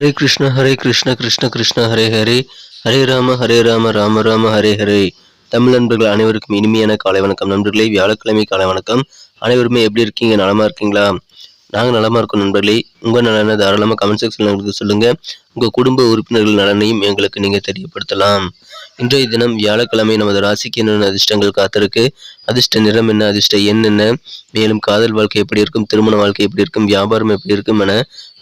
ஹரே கிருஷ்ண ஹரே கிருஷ்ண கிருஷ்ண கிருஷ்ண ஹரே ஹரே. ஹரே ராம ஹரே ராம ராம ராம ஹரே ஹரே. தமிழ் நண்பர்கள் அனைவருக்கும் இனிமையான காலை வணக்கம் நண்பர்களே. வியாழக்கிழமை காலை வணக்கம். அனைவருமே எப்படி இருக்கீங்க? நலமா இருக்கீங்களா? நாங்கள் நலமா இருக்கோம் நண்பர்களே. உங்கள் நலனை தாராளமாக கமெண்ட் செக்ஷனில் எங்களுக்கு சொல்லுங்கள் உங்கள் குடும்ப உறுப்பினர்கள் நலனையும் எங்களுக்கு நீங்கள் தெரியப்படுத்தலாம். இன்றைய தினம் வியாழக்கிழமை நமது ராசிக்கு என்னென்ன அதிர்ஷ்டங்கள் காத்திருக்கு? அதிர்ஷ்ட நிறம் என்ன? அதிர்ஷ்ட எண் என்ன? மேலும் காதல் வாழ்க்கை எப்படி இருக்கும்? திருமண வாழ்க்கை எப்படி இருக்கும்? வியாபாரம் எப்படி இருக்கும் என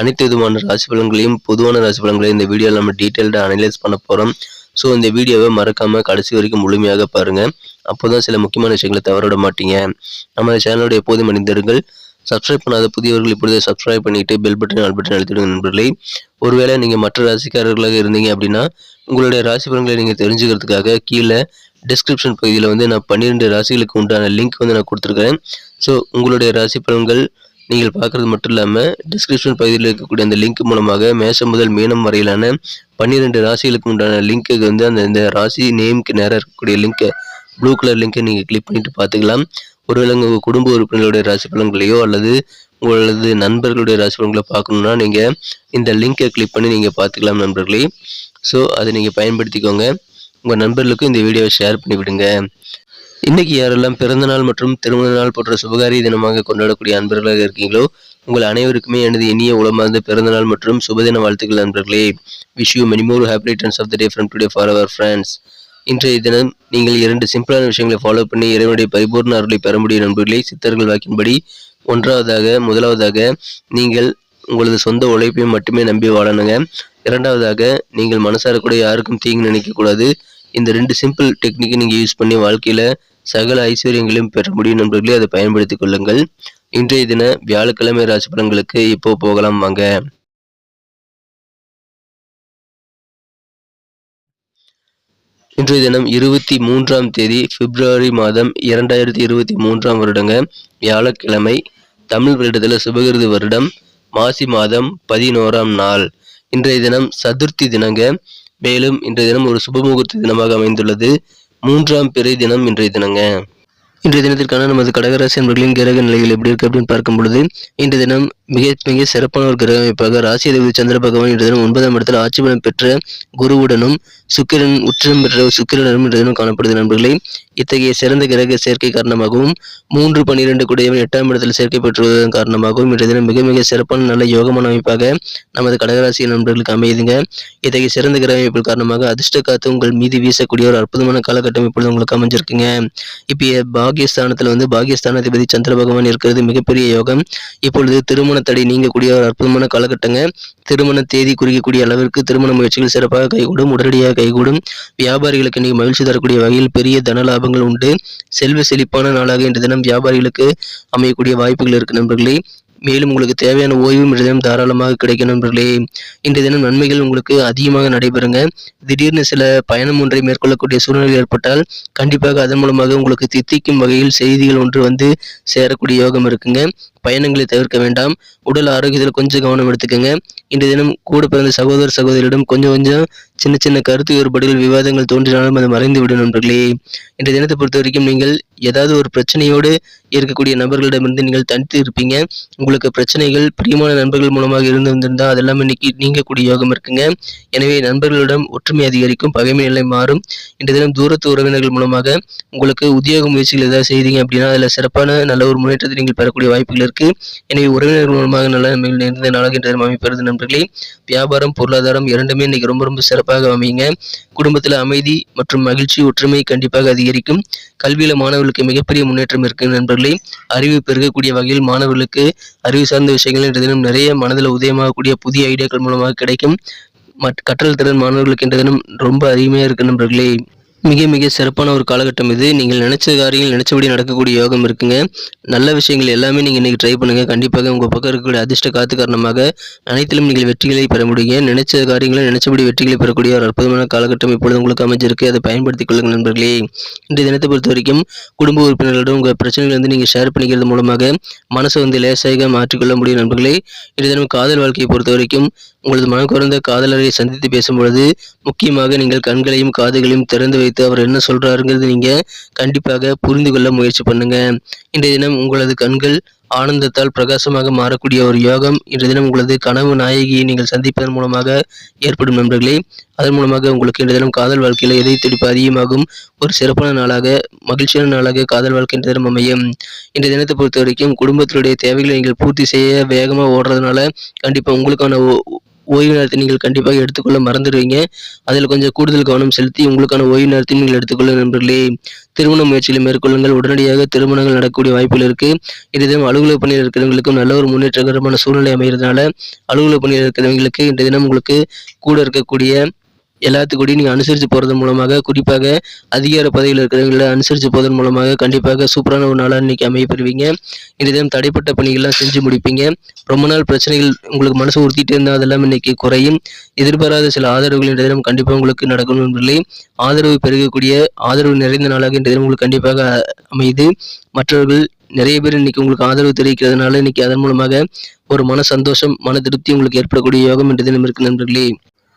அனைத்து விதமான ராசி பலன்களையும் பொதுவான ராசி பலன்களையும் இந்த வீடியோவில் நம்ம டீட்டெயில்டாக அனலைஸ் பண்ண போகிறோம் ஸோ இந்த வீடியோவை மறக்காமல் கடைசி வரைக்கும் முழுமையாக பாருங்கள் அப்போ தான் சில முக்கியமான விஷயங்களை தவறவிட மாட்டீங்க. நம்ம சேனலோட எப்போதும் மனிதர்கள் சப்ஸ்கிரைப் பண்ணாத புதியவர்கள் இப்பொழுதே சப்ஸ்கிரைப் பண்ணிட்டு பெல் பட்டன் ஆல் பட்டன் அழுத்திடுங்க நண்பர்களே. ஒருவேளை நீங்கள் மற்ற ராசிக்காரர்களாக இருந்தீங்க அப்படின்னா உங்களுடைய ராசி பலன்களை நீங்கள் தெரிஞ்சுக்கிறதுக்காக கீழே டிஸ்கிரிப்ஷன் பகுதியில் வந்து நான் பன்னிரெண்டு ராசிகளுக்கு உண்டான லிங்க் வந்து நான் கொடுத்துருக்கேன் ஸோ உங்களுடைய ராசி பலன்கள் நீங்கள் பார்க்குறது மட்டும் இல்லாமல் டிஸ்கிரிப்ஷன் பகுதியில் இருக்கக்கூடிய அந்த லிங்க் மூலமாக மேஷம் முதல் மீனம் வரையிலான பன்னிரெண்டு ராசிகளுக்கு உண்டான லிங்க்கு வந்து அந்த இந்த ராசி நேமுக்கு நேராக இருக்கக்கூடிய லிங்க்கை ப்ளூ கலர் லிங்கை நீங்கள் கிளிக் பண்ணிட்டு பார்த்துக்கலாம். ஒருவேளை உங்கள் குடும்ப உறுப்பினர்களுடைய ராசி பலன்களையோ அல்லது உங்களது நண்பர்களுடைய ராசி பலன்களை பார்க்கணுன்னா நீங்கள் இந்த லிங்கை கிளிக் பண்ணி நீங்கள் பார்த்துக்கலாம் நண்பர்களே. ஸோ அதை நீங்கள் பயன்படுத்திக்கோங்க. உங்கள் நண்பர்களுக்கும் இந்த வீடியோவை ஷேர் பண்ணி விடுங்க இன்னைக்கு யாரெல்லாம் பிறந்தநாள் மற்றும் திருமண நாள் போன்ற சுபகாரிய தினமாக கொண்டாடக்கூடிய அன்பர்களாக இருக்கீங்களோ உங்கள் அனைவருக்குமே எனது இனிய உளமார்ந்த பிறந்தநாள் மற்றும் சுபதின வாழ்த்துக்கள் நண்பர்களே. Wish you many more happy returns of the day from today for our friends இன்றைய தினம் நீங்கள் இரண்டு சிம்பிளான விஷயங்களை ஃபாலோ பண்ணி இறைவனுடைய பரிபூர்ண அருளை பெற முடியும் நண்பர்களே. சித்தர்கள் வாக்கின்படி ஒன்றாவதாக முதலாவதாக நீங்கள் உங்களது சொந்த உழைப்பையும் மட்டுமே நம்பி வாழணுங்க. இரண்டாவதாக நீங்கள் மனசார கூட யாருக்கும் தீங்கு நினைக்கக்கூடாது இந்த ரெண்டு சிம்பிள் டெக்னிக்கை நீங்கள் யூஸ் பண்ணி வாழ்க்கையில் சகல ஐஸ்வர்யங்களையும் பெற முடியும் நண்பர்களே அதை பயன்படுத்திக் கொள்ளுங்கள். இன்றைய தின வியாழக்கிழமை ராசி பலன்களுக்கு இப்போ போகலாம் வாங்க. இன்றைய தினம் இருபத்தி மூன்றாம் தேதி பிப்ரவரி மாதம் இரண்டாயிரத்தி இருபத்தி மூன்றாம் வருடங்க வியாழக்கிழமை தமிழ் வருடத்தில் சுபகிருது வருடம் மாசி மாதம் பதினோராம் நாள். இன்றைய தினம் சதுர்த்தி தினங்க மேலும் இன்றைய தினம் ஒரு சுபமுகூர்த்த தினமாக அமைந்துள்ளது. மூன்றாம் பிறை தினம் இன்றைய தினங்க. இன்றைய தினத்திற்கான நமது கடகராசி என்பர்களின் கிரக நிலைகள் எப்படி இருக்கு அப்படின்னு பார்க்கும் பொழுது இன்றைய தினம் மிக மிக சிறப்பான ஒரு கிரக அமைப்பாக ராசி அதிபதி சந்திர பகவான் இன்றைய தினம் ஒன்பதாம் இடத்தில் ஆட்சி பலம் பெற்ற குருவுடனும் சுக்கிரன் உச்சம் பெற்ற சுக்கிரனும் இன்றைய தினம் காணப்படுது நண்பர்களே. இத்தகைய சிறந்த கிரக சேர்க்கை காரணமாகவும் மூன்று பன்னிரண்டு குடையவன் எட்டாம் இடத்தில் சேர்க்கை பெற்றுவதன் காரணமாகவும் இன்றைய தினம் மிக மிக சிறப்பான நல்ல யோகமான அமைப்பாக நமது கடகராசி நண்பர்களுக்கு அமையுதுங்க. இத்தகைய சிறந்த கிரக அமைப்பின் காரணமாக அதிர்ஷ்ட காத்து உங்கள் மீது வீசக்கூடிய ஒரு அற்புதமான காலகட்டம் இப்பொழுது உங்களுக்கு அமைஞ்சிருக்குங்க. இப்போ பாகியஸ்தானத்தில் வந்து பாகியஸ்தானாதிபதி சந்திர பகவான் இருக்கிறது மிகப்பெரிய யோகம். இப்பொழுது திருமண தடை நீங்கக்கூடிய ஒரு அற்புதமான காலகட்டங்க. திருமண தேதி குறிக்கக்கூடிய அளவிற்கு திருமண முயற்சிகள் சிறப்பாக கைகூடும் உடனடியாக கைகூடும். வியாபாரிகளுக்கு இன்னைக்கு மகிழ்ச்சி தரக்கூடிய வகையில் பெரிய தன லாபங்கள் உண்டு. செல்வ செழிப்பான நாளாக இன்று தினம் வியாபாரிகளுக்கு அமையக்கூடிய வாய்ப்புகள் இருக்கு நண்பர்களே. மேலும் உங்களுக்கு தேவையான ஓய்வும் இன்று தினம் தாராளமாக கிடைக்கும் நண்பர்களே. இன்று தினம் நன்மைகள் உங்களுக்கு அதிகமாக நடைபெறுங்க. திடீர்னு சில பயணம் ஒன்றை மேற்கொள்ளக்கூடிய சூழ்நிலை ஏற்பட்டால் கண்டிப்பாக அதன் மூலமாக உங்களுக்கு தித்திக்கும் வகையில் செய்திகள் ஒன்று வந்து சேரக்கூடிய யோகம் இருக்குங்க. பயணங்களை தவிர்க்க வேண்டாம். உடல் ஆரோக்கியத்தில் கொஞ்சம் கவனம் எடுத்துக்கோங்க. இன்று தினம் கூட பிறந்த சகோதர சகோதரியிடம் கொஞ்சம் கொஞ்சம் சின்ன சின்ன கருத்து வேறுபாடுகள் விவாதங்கள் தோன்றினாலும் அது மறைந்து விடும் நண்பர்களே. இன்றைய தினத்தை பொறுத்த வரைக்கும் நீங்கள் ஏதாவது ஒரு பிரச்சனையோடு இருக்கக்கூடிய நபர்களிடமிருந்து நீங்கள் தனித்து இருப்பீங்க. உங்களுக்கு பிரச்சனைகள் பிரியமான நண்பர்கள் மூலமாக இருந்து வந்திருந்தால் அதெல்லாம் இன்னைக்கு நீங்கக்கூடிய யோகம் இருக்குங்க. எனவே நண்பர்களிடம் ஒற்றுமை அதிகரிக்கும் பகைமை நிலை மாறும். இன்றைய தினம் தூரத்து உறவினர்கள் மூலமாக உங்களுக்கு உத்தியோக முயற்சிகள் ஏதாவது செய்தீங்க அப்படின்னா அதில் சிறப்பான நல்ல ஒரு முன்னேற்றத்தை நீங்கள் பெறக்கூடிய வாய்ப்புகள் இருக்கு. எனவே உறவினர்கள் மூலமாக நல்ல நன்மைகள் நிறைந்த நாளாக இன்றைய தினம் அமைப்பெறுது நண்பர்களே. வியாபாரம் பொருளாதாரம் இரண்டுமே இன்னைக்கு ரொம்ப ரொம்ப சிறப்பாக அமையுங்க. குடும்பத்தில் அமைதி மற்றும் மகிழ்ச்சி ஒற்றுமை கண்டிப்பாக அதிகரிக்கும். கல்வியில மாணவர்களுக்கு மிகப்பெரிய முன்னேற்றம் இருக்கு நண்பர்களே. அறிவு பெருகக்கூடிய வகையில் மாணவர்களுக்கு அறிவு சார்ந்த விஷயங்கள் இன்றைய தினம் நிறைய மனதில் உதயமாகக்கூடிய புதிய ஐடியாக்கள் மூலமாக கிடைக்கும். மற்ற கற்றல் திறன் மாணவர்களுக்கு இன்றைய தினம் ரொம்ப அதிகமாக இருக்கு நண்பர்களே. மிக மிக சிறப்பான ஒரு காலகட்டம் இது. நீங்கள் நினைச்ச காரியங்கள் நினைச்சபடி நடக்கக்கூடிய யோகம் இருக்குங்க. நல்ல விஷயங்கள் எல்லாமே நீங்கள் இன்றைக்கி ட்ரை பண்ணுங்கள் கண்டிப்பாக உங்கள் பக்கம் இருக்கக்கூடிய அதிர்ஷ்ட காத்து காரணமாக அனைத்திலும் நீங்கள் வெற்றிகளை பெற முடியுங்க. நினைச்ச காரியங்களை நினைச்சபடி வெற்றிகளை பெறக்கூடிய ஒரு அற்புதமான காலகட்டம் இப்பொழுது உங்களுக்கு அமைஞ்சிருக்கு. அதை பயன்படுத்திக் கொள்ளுங்கள் நண்பர்களே. இன்றைய தினத்தை பொறுத்த வரைக்கும் குடும்ப உறுப்பினர்களிடம் உங்கள் பிரச்சனைகள் வந்து நீங்கள் ஷேர் பண்ணிக்கிறது மூலமாக மனசை வந்து லேசாக மாற்றிக்கொள்ள முடியும் நண்பர்களே. இன்றைய தினம் காதல் வாழ்க்கையை பொறுத்த வரைக்கும் உங்களது மனக்குறந்த காதலரை சந்தித்து பேசும்பொழுது முக்கியமாக நீங்கள் கண்களையும் காதுகளையும் திறந்து வைத்து அவர் என்ன சொல்றாருங்கிறது நீங்கள் கண்டிப்பாக புரிந்து கொள்ள முயற்சி பண்ணுங்க. இன்றைய தினம் உங்களது கண்கள் ஆனந்தத்தால் பிரகாசமாக மாறக்கூடிய ஒரு யோகம் இன்றைய தினம் உங்களது கனவு நாயகியை நீங்கள் சந்திப்பதன் மூலமாக ஏற்படும் நண்பர்களே. அதன் மூலமாக உங்களுக்கு இன்றைய தினம் காதல் வாழ்க்கையில் எதை துடிப்பு அதிகமாகும் ஒரு சிறப்பான நாளாக மகிழ்ச்சியான நாளாக காதல் வாழ்க்கை இன்றைய தினம் அமையும். இன்றைய தினத்தை பொறுத்த வரைக்கும் குடும்பத்தினுடைய தேவைகளை நீங்கள் பூர்த்தி செய்ய வேகமாக ஓடுறதுனால கண்டிப்பாக உங்களுக்கான ஓ- ஓய்வு நேரத்தை நீங்கள் கண்டிப்பாக எடுத்துக்கொள்ள மறந்துடுவீங்க. அதில் கொஞ்சம் கூடுதல் கவனம் செலுத்தி உங்களுக்கான ஓய்வு நேரத்தை நீங்கள் எடுத்துக்கொள்ள நண்பர்களே. திருமண முயற்சிகளை மேற்கொள்ளுங்கள். உடனடியாக திருமணங்கள் நடக்கக்கூடிய வாய்ப்புகள் இருக்குது இன்றைய தினம் அலுவலக பணியில் இருக்கிறவங்களுக்கும் நல்ல ஒரு முன்னேற்றகரமான சூழ்நிலை அமைகிறதுனால அலுவலக பணியில் இருக்கிறவங்களுக்கு இன்றைய தினம் உங்களுக்கு கூட இருக்கக்கூடிய எல்லாத்துக்கூடையும் நீங்கள் அனுசரித்து போகிறது மூலமாக குறிப்பாக அதிகார பதவியில் இருக்கிறவங்கள அனுசரித்து போவதன் மூலமாக கண்டிப்பாக சூப்பரான ஒரு நாளாக இன்றைக்கி அமைய பெறுவீங்க இன்றைய தினம் தடைப்பட்ட பணிகள்லாம் செஞ்சு முடிப்பீங்க. ரொம்ப நாள் பிரச்சனைகள் உங்களுக்கு மனசு உறுத்திட்டே இருந்தால் அதெல்லாம் இன்னைக்கு குறையும். எதிர்பாராத சில ஆதரவுகள் இன்றைய தினம் கண்டிப்பாக உங்களுக்கு நடக்கணும் என்பதில்லை. ஆதரவு பெருகக்கூடிய ஆதரவு நிறைந்த நாளாக இன்றைய தினம் உங்களுக்கு கண்டிப்பாக அமையுது. மற்றவர்கள் நிறைய பேர் இன்னைக்கு உங்களுக்கு ஆதரவு தெரிவிக்கிறதுனால இன்னைக்கு அதன் மூலமாக ஒரு மன சந்தோஷம் மன திருப்தி உங்களுக்கு ஏற்படக்கூடிய யோகம் என்று தினம் இருக்கு நண்பர்களே.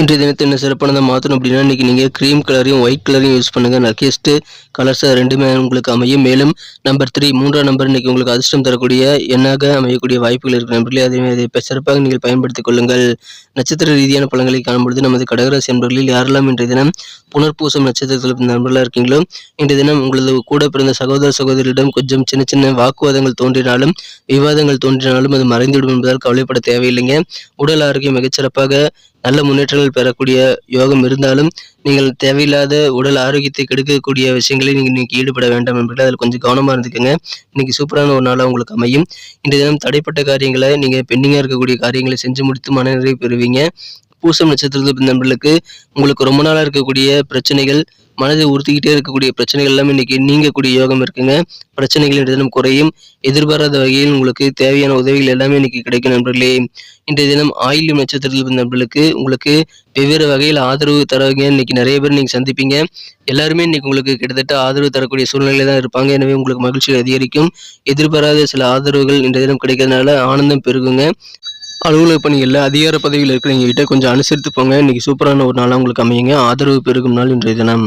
இன்றைய தினத்தை என்ன சிறப்பானதை மாற்றணும் அப்படின்னா இன்றைக்கி நீங்கள் க்ரீம் கலரையும் ஒயிட் கலரையும் யூஸ் பண்ணுங்கள் லக்கியஸ்ட்டு கலர்ஸாக ரெண்டுமே உங்களுக்கு அமையும். மேலும் நம்பர் த்ரீ மூன்றாம் நம்பர் இன்னைக்கு உங்களுக்கு அதிர்ஷ்டம் தரக்கூடிய எண்ணாக அமையக்கூடிய வாய்ப்புகள் இருக்கு நண்பர்களே. அதே மாதிரி இதை சிறப்பாக நீங்கள் பயன்படுத்திக் கொள்ளுங்கள். நட்சத்திர ரீதியான பழங்களை காணும்பொழுது நமது கடகராசி நண்பர்களில் யாரெல்லாம் இன்றைய தினம் புனர்பூசம் நட்சத்திரத்தில் நண்பர்களாக இருக்கீங்களோ இன்றைய தினம் உங்களது கூட பிறந்த சகோதர சகோதரியிடம் கொஞ்சம் சின்ன சின்ன வாக்குவாதங்கள் தோன்றினாலும் விவாதங்கள் தோன்றினாலும் அது மறைந்துவிடும் என்பதால் கவலைப்பட தேவையில்லைங்க. உடல் ஆரோக்கியம் மிகச்சிறப்பாக நல்ல முன்னேற்றங்கள் பெறக்கூடிய யோகம் இருந்தாலும் நீங்கள் தேவையில்லாத உடல் ஆரோக்கியத்தை கெடுக்கக்கூடிய விஷயங்களை நீங்கள் இன்னைக்கு ஈடுபட வேண்டாம் என்பதில் அதில் கொஞ்சம் கவனமாக இருந்துக்கோங்க. இன்னைக்கு சூப்பரான ஒரு நாளாக உங்களுக்கு அமையும். இன்றைய தினம் தடைப்பட்ட காரியங்களை நீங்கள் பெண்டிங்காக இருக்கக்கூடிய காரியங்களை செஞ்சு முடித்து மனநிறைவு பெறுவீங்க. பூசம் நட்சத்திரத்தில் நண்பர்களுக்கு உங்களுக்கு ரொம்ப நாளாக இருக்கக்கூடிய பிரச்சனைகள் மனதை உறுத்திக்கிட்டே இருக்கக்கூடிய பிரச்சனைகள் எல்லாமே இன்னைக்கு நீங்கக்கூடிய யோகம் இருக்குங்க. பிரச்சனைகள் இன்றைய தினம் குறையும். எதிர்பாராத வகையில் உங்களுக்கு தேவையான உதவிகள் எல்லாமே இன்னைக்கு கிடைக்கும் நண்பர்களே. இன்றைய தினம் ஆயில்யம் நட்சத்திரத்தில் பிறந்த நண்பர்களுக்கு உங்களுக்கு வெவ்வேறு வகையில் ஆதரவு தரவங்க இன்னைக்கு நிறைய பேர் நீங்கள் சந்திப்பீங்க. எல்லாருமே இன்னைக்கு உங்களுக்கு கிட்டத்தட்ட ஆதரவு தரக்கூடிய சூழ்நிலையில தான் இருப்பாங்க. எனவே உங்களுக்கு மகிழ்ச்சி அதிகரிக்கும். எதிர்பாராத சில ஆதரவுகள் இன்றைய தினம் கிடைக்கிறதுனால ஆனந்தம் பெருகுங்க. அலுவலக பணிகளில் அதிகார பதவியில் இருக்கிறவங்க கிட்ட கொஞ்சம் அனுசரித்து போங்க. இன்னைக்கு சூப்பரான ஒரு நாளாக உங்களுக்கு அமையுங்க. ஆதரவு பெருகும் நாள் இன்றைய தினம்.